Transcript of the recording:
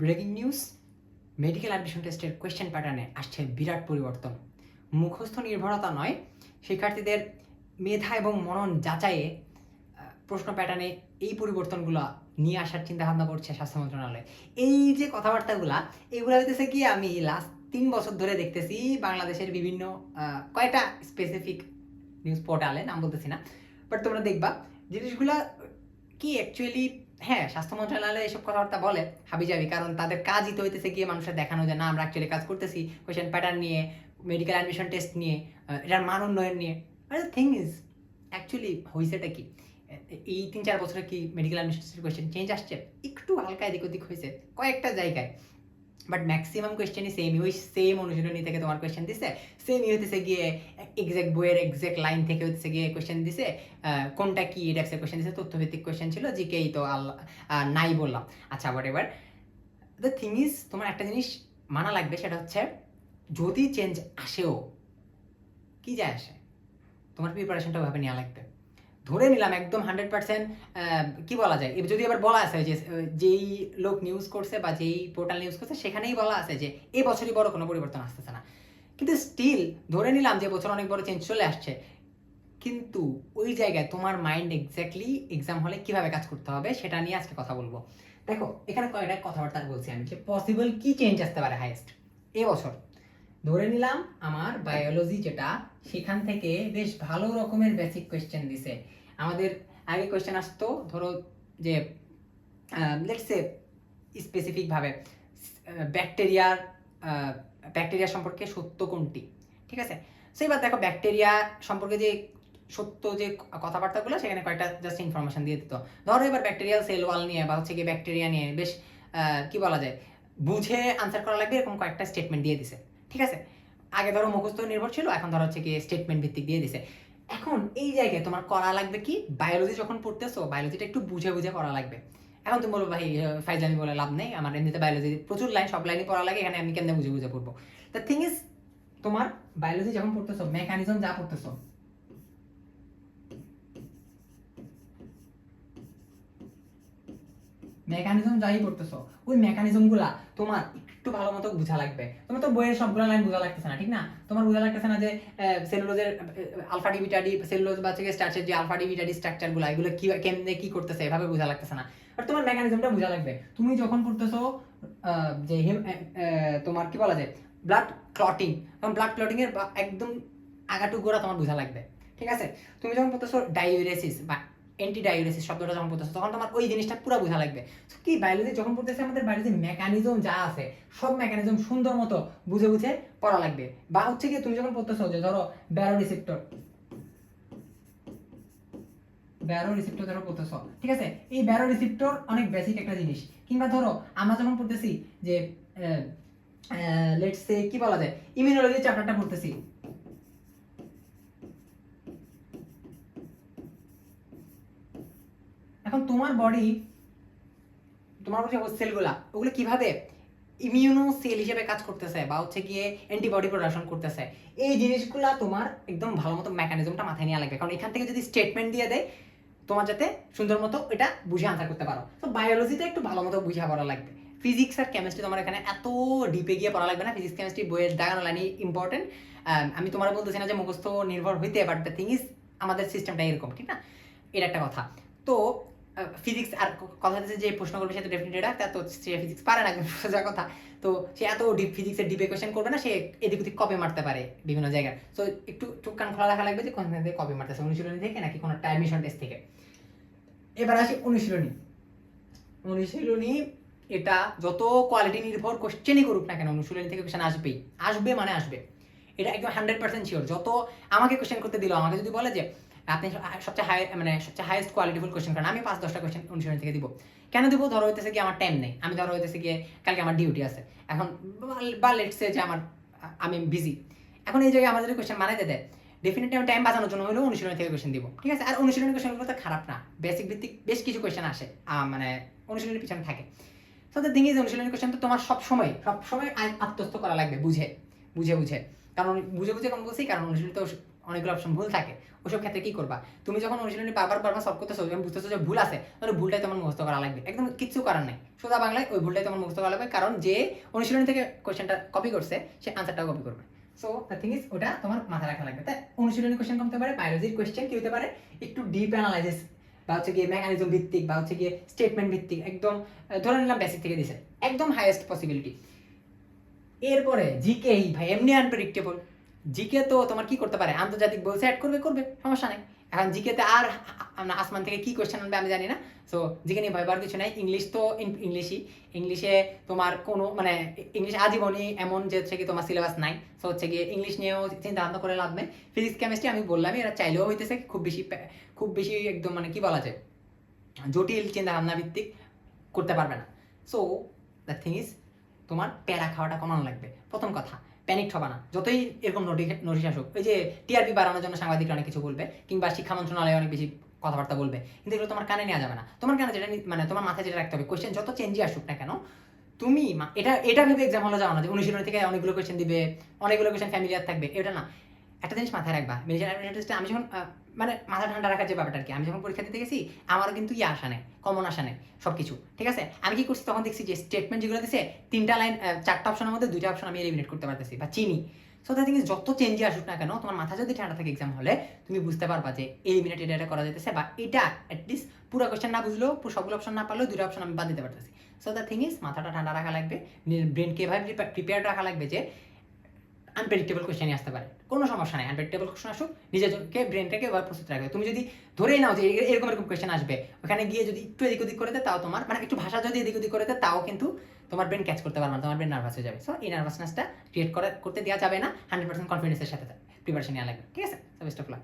Breaking news medical admission টেস্টের question প্যাটার্নে আসছে বিরাট পরিবর্তন। মুখস্থ নির্ভরতা নয়, শিক্ষার্থীদের মেধা এবং মনন যাচাইয়ে প্রশ্ন প্যাটার্নে এই পরিবর্তনগুলো নিয়ে আসার চিন্তা ভাবনা করছে স্বাস্থ্য মন্ত্রণালয়। এই যে কথাবার্তাগুলা, এগুলো হইতেছে কি, আমি লাস্ট তিন বছর ধরে দেখতেছি, বাংলাদেশের বিভিন্ন কয়েকটা স্পেসিফিক নিউজ পোর্টালে নাম বলতেছি না বাট তোমরা দেখবা, জিনিসগুলা কি অ্যাকচুয়ালি হ্যাঁ স্বাস্থ্য মন্ত্রণালয় এসব কথাবার্তা বলে হাবি হাবিজাবি, কারণ তাদের কাজই তো হইতেছে গিয়ে মানুষের দেখানো যে, না, আমরা অ্যাকচুয়ালি কাজ করতেছি কোয়েশ্চেন প্যাটার্ন নিয়ে মেডিকেল অ্যাডমিশন টেস্ট নিয়ে এটার মান উন্নয়ন নিয়ে। আর থিং ইজ অ্যাকচুয়ালি হয়েছেটা কি? এই তিন চার বছরে কি মেডিকেল অ্যাডমিশন কোয়েশ্চেন চেঞ্জ আসছে? একটু হালকা এদিক ওদিক হয়েছে কয়েকটা জায়গায়। বাট ম্যাক্সিমাম কোয়েশ্চেনই সেমই ওই সেম অনুশীলনী থেকে তোমার কোয়েশ্চেন দিছে। সেমই হতেছে গিয়ে এক্সাক্ট বইয়ের এক্সাক্ট লাইন থেকে হচ্ছে গিয়ে কোয়েশ্চেন দিছে। কোনটা কি টাইপসের কোয়েশ্চেন দিছে, তথ্যভিত্তিক কোয়েশ্চেন ছিল জিকেই তো আল্লাহ নাই বললাম। আচ্ছা বাট এবার দ্য থিং ইজ তোমার একটা জিনিস মানা লাগবে, সেটা হচ্ছে যদি চেঞ্জ আসেও, কি যায় আসে? তোমার প্রিপারেশনটা ওইভাবে নেওয়া লাগবে। ধরে নিলাম একদম হান্ড্রেড পার্সেন্ট কি বলা যায়? যদি এবার বলা আছে যে, যেই লোক নিউজ করছে বা যেই পোর্টাল নিউজ করছে, সেখানেই বলা আছে যে এই বছরই বড় কোনো পরিবর্তন আসতেছে না। কিন্তু স্টিল ধরে নিলাম যে বছর অনেক বড় চেঞ্জ চলে আসছে। কিন্তু ওই জায়গায় তোমার মাইন্ড এক্স্যাক্টলি এক্সাম হলে কীভাবে কাজ করতে হবে সেটা নিয়ে আজকে কথা বলব। দেখো, এখানে কয়েকটা কথাবার্তা বলছি আমি যে পসিবল কি চেঞ্জ আসতে পারে হাইয়েস্ট এবছর ধরে নিলাম আমার বায়োলজি যেটা সেখান থেকে বেশ ভালো রকমের বেসিক কোয়েশ্চেন দিছে। আমাদের আগে কোয়েশ্চেন আসতো, ধরো যে লেটসে স্পেসিফিকভাবে ব্যাকটেরিয়ার ব্যাকটেরিয়া সম্পর্কে সত্য কোনটি? ঠিক আছে? সেইবার দেখো ব্যাকটেরিয়া সম্পর্কে যে সত্য যে কথাবার্তাগুলো, সেখানে কয়েকটা জাস্ট ইনফরমেশন দিয়ে দিত। ধরো এবার ব্যাকটেরিয়াল সেল ওয়াল নিয়ে বা হচ্ছে কি ব্যাকটেরিয়া নিয়ে বেশ কি বলা যায়? বুঝে আনসার করা লাগবে, এরকম কয়েকটা স্টেটমেন্ট দিয়ে দিছে। ঠিক আছে? আগে ধরো মুখস্থ নির্ভর ছিল, এখন ধরো হচ্ছে কি স্টেটমেন্ট ভিত্তিক দিয়ে দিছে। এখন এই জায়গায় তোমার করা লাগবে কি? বায়োলজি যখন পড়তেছো বায়োলজিটা একটু বুঝে বুঝে করা লাগবে। এখন তুমি বলব, ভাই ফাইজলামি বলে লাভ নেই, আমার এমনিতে বায়োলজি প্রচুর লাইন সব লাইনই পড়া লাগে, এখানে আমি কেমনে বুঝে বুঝে পড়ব? দ্য থিং ইজ তোমার বায়োলজি যখন পড়তেছো মেকানিজম যা পড়তেছো মেকানিজম যাই পড়তেছো, ওই মেকানিজমগুলা তোমার একটু ভালো মতো বোঝা লাগবে। তোমার তো বইয়ের সবগুলো লাইন বোঝা লাগতেছে না ঠিক না? তোমার বোঝা লাগতেছে না যে সেলুলোজের alpha D beta D cellulose বা থেকে স্টার্চের যে আলফা ডি বিটা ডি স্ট্রাকচারগুলো এগুলো কি কেমনে কি করতেছে এভাবে বোঝা লাগতেছে না। আর তোমার মেকানিজমটা বোঝা লাগবে। তুমি যখন আহ, যে হেম- তোমার কি বলা যায় ব্লাড ক্লটিং তখন ব্লাড ক্লটিং এর একদম আগাটু গোড়া তোমার বোঝা লাগবে। ঠিক আছে? তুমি যখন পড়তেছো ডাইউরেসিস বা অ্যান্টি ডাইউরেসিস শব্দটা যখন পড়তেছো, তখন তোমার ওই জিনিসটা পুরো বোঝা লাগবে। কি বায়োলজি যখন পড়তেছে, আমাদের বায়োলজি মেকানিজম যা আছে, সব মেকানিজম সুন্দর মতো বুঝে বুঝে পড়া লাগবে। বা হচ্ছে কি তুমি যখন পড়তেছো যে ধরো ব্যারো রিসেপ্টর ব্যারো ধরো ঠিক আছে? এই ব্যারো রিসেপ্টর অনেক বেসিক একটা জিনিস। কিংবা ধরো, আমরা যখন পড়তেছি যে লেটস সে কি বলা যায়? ইমিউনোলজি চ্যাপ্টারটা পড়তেছি। এখন তোমার বডি তোমার যে সেলগুলা ওগুলো কীভাবে ইমিউনো সেল হিসেবে কাজ করতেছে বা হচ্ছে গিয়ে অ্যান্টিবডি প্রোডাকশন করতেছে, এই জিনিসগুলা তোমার একদম ভালো মতো মেকানিজমটা মাথায় নিয়ে লাগবে। কারণ এখান থেকে যদি স্টেটমেন্ট দিয়ে দেয়, তোমার যাতে সুন্দর মতো এটা বুঝে আনসার করতে পারো। তো বায়োলজিতে একটু ভালো মতো বুঝা পড়া লাগবে। ফিজিক্স আর কেমিস্ট্রি তোমার এখানে এত ডিপে গিয়ে পড়া লাগবে না। ফিজিক্স কেমিস্ট্রি বইয়ের দাগানো লাইনই ইম্পর্টেন্ট আমি তোমার বলতেছি না যে মুখস্থ নির্ভর হইতে বাট দ্য থিং ইজ আমাদের সিস্টেমটা এরকম, ঠিক না? এটা একটা কথা। তো ফিজিক্স আর কথা হচ্ছে যে প্রশ্ন করবে সে তো ডেফিনেটলি ডাক্তার, তো সে ফিজিক্স পারে না কিন্তু সোজা কথা। তো সে এত ডিপ ফিজিক্সের ডিপে কোয়েশন করবে না, সে এদিক ওদিক কপি মারতে পারে বিভিন্ন জায়গায়। তো একটু চোখ কান খোলা রাখা লাগবে যে কোন থেকে কপি মারতেছে, অনুশীলনী থেকে নাকি কোনো টাইমিশন টেস্ট থেকে? এবার আসি অনুশীলনী। অনুশীলনী, এটা যত কোয়ালিটি নির্ভর কোশ্চেনই করুক না কেন, অনুশীলনী থেকে কোশ্চেন আসবেই। আসবে মানে আসবে। এটা একদম হান্ড্রেড পার্সেন্ট শিওর যত আমাকে কোশ্চেন করতে দিল, আমাকে যদি বলে যে আপনি সবচেয়ে হাই মানে সবচেয়ে হাইয়েস্ট কোয়ালিটিফুল কোশ্চেন করেন আমি পাঁচ দশটা কোশ্চেন অনুশীলনী থেকে দিব। কেন দিব? ধরো হইতেছে কি আমার টাইম নেই। আমি ধরো হইতেছে গিয়ে কালকে আমার ডিউটি আছে। এখন বা- লেটসে যে আমার আমি বিজি এখন এই জায়গায় আমাদের কোশ্চেন বানাইতে দেয়। ডেফিনেটলি আমি টাইম বাঁচানোর জন্য হলেও অনুশীলনী থেকে কোশ্চেন দিব। ঠিক আছে? আর অনুশীলনী কোশ্চেনগুলো তো খারাপ না। বেসিক ভিত্তিক বেশ কিছু কোশ্চেন আসে। মানে অনুশীলনের পিছনে থাকে। তো দ্য থিং ইজ অনুশীলনী কোশ্চেন তো তোমার সব সময় সব সময় আত্মস্থ করা লাগবে বুঝে। বুঝে বুঝে। কারণ বুঝে বুঝে কম বলছি, কারণ অনুশীলন তো অনেকগুলো অপশন ভুল থাকে। ওসব ক্ষেত্রে কি করবা? তুমি যখন অনুশীলনী বারবার বারবার সলভ করতেছো যখন বুঝতেছো যে ভুল আছে, তাহলে ভুলটাই তোমার মুখস্থ করা লাগবে। একদম কিচ্ছু করার নাই। সোজা বাংলায় ওই ভুলটাই তোমার মুখস্থ করা লাগবে, কারণ যে অনুশীলনী থেকে কোয়েশ্চেনটা কপি করছে, সে আনসারটাও কপি করবে। সো দ্য থিং ইজ ওটা তোমার মাথায় রাখা লাগবে। তাই অনুশীলনী কোয়েশ্চেন কমতে পারে বায়োলজির কোয়েশ্চেন কি হতে পারে? একটু ডিপ অ্যানালাইসিস বা হচ্ছে গিয়ে মেকানিজম ভিত্তিক, বা হচ্ছে গিয়ে স্টেটমেন্ট ভিত্তিক, একদম ধরে নিলাম বেসিক থেকে দিছে। একদম হাইয়েস্ট পসিবিলিটি এরপরে জিকে ভাই, এমনি আনপ্রেডিক্টেবল জিকে তো তোমার কি করতে পারে? আন্তর্জাতিক বই সেট করবে করবে, সমস্যা নেই। এখন জিকেতে আর আসমান থেকে কি কোয়েশ্চেন আনবে আমি জানি না। সো জিকে নিয়ে ভয় পাওয়ার কিছু নাই। ইংলিশ তো ইংলিশই ইংলিশে তোমার কোনো মানে ইংলিশ আজীবনই এমন যে হচ্ছে কি তোমার সিলেবাস নাই। সো হচ্ছে গিয়ে ইংলিশ নিয়েও চিন্তা ভাবনা করে লাভ নেই। ফিজিক্স কেমিস্ট্রি আমি বললামই, এরা চাইলেও হইতেছে খুব বেশি খুব বেশি একদম মানে কি বলা যায়? জটিল চিন্তা ভাবনা ভিত্তিক করতে পারবে না। সো দ্য থিং ইজ তোমার প্যারা খাওয়াটা কমানো লাগবে। প্রথম কথা। প্যানিক হবা না। যতই এরকম নোটিশ আসুক, ওই যে টিআরপি বাড়ানোর জন্য সাংবাদিকরা অনেক কিছু বলবে, কিংবা শিক্ষা মন্ত্রণালয় অনেক বেশি কথাবার্তা বলবে, কিন্তু এগুলো তোমার কানে নেওয়া যাবে না। তোমার কানে যেটা মানে তোমার মাথায় যেটা রাখতে হবে কোয়েশ্চেন যত চেঞ্জই আসুক না কেন, তুমি এটা এটা ভেবে এক্সাম হলে যাও না যে অনুশীলনী থেকে অনেকগুলো কোয়েশ্চেন দিবে, অনেকগুলো কোয়েশ্চেন ফ্যামিলিয়ার থাকবে, এটা না। একটা জিনিস মাথায় রাখবা মেজর আমি যখন মানে মাথা ঠান্ডা রাখার যে ব্যাপারটা আর কি, আমি যখন পরীক্ষা দিতে গেছি, আমারও কিন্তু ইয়ে আসা নেই কমন আসা নেই সব কিছু ঠিক আছে? আমি কি করছি, তখন দেখছি যে স্টেটমেন্ট যেগুলো দিছে, তিনটা লাইন চারটা অপশনের মধ্যে দুইটা অপশন আমি এলিমিনেট করতে পারতেছি, বা চিনি। সো দ্যাট থিং যত চেঞ্জে আসুক না কেন, তোমার মাথা যদি ঠান্ডা থাকে এক্সাম হলে, তুমি বুঝতে পারবা যে এলিমিনেট এটা এটা করা যেতেছে বা এটা অ্যাটলিস্ট পুরো কোয়েশ্চেন না বুঝলেও, পুরো সবগুলো অপশন না পারলেও দুটো অপশন আমি বাদ দিতে পারতেছি। সো দ্য থিং ইজ মাথাটা ঠান্ডা রাখা লাগবে ব্রেনকে এভাবে প্রিপেয়ার রাখা লাগবে যে আনপ্রেডিক্টেবল কোয়েশ্চেনই আসতে পারে। কোনো সমস্যা নেই আনপ্রেডিক্টেবল কোয়েশ্চেন আসুক, নিজেকে ব্রেনটাকে এবার প্রস্তুত রাখবে। তুমি যদি ধরেই নাও যে এরকম এরকম কোয়েশ্চেন আসবে, ওখানে গিয়ে যদি একটু এদিক ওদিক করে তাও তোমার মানে একটু ভাষা যদি এদিক ওদিক করে তাও কিন্তু তোমার ব্রেন ক্যাচ করতে পারবে না, তোমার ব্রেন নার্ভাস হয়ে যাবে। সো এই নার্ভাসনেসটা ক্রিয়েট করে, করতে দেওয়া যাবে না হান্ড্রেড পার্সেন্ট কনফিডেন্সের সাথে প্রিপারেশন নেওয়া লাগবে। ঠিক আছে? Best of luck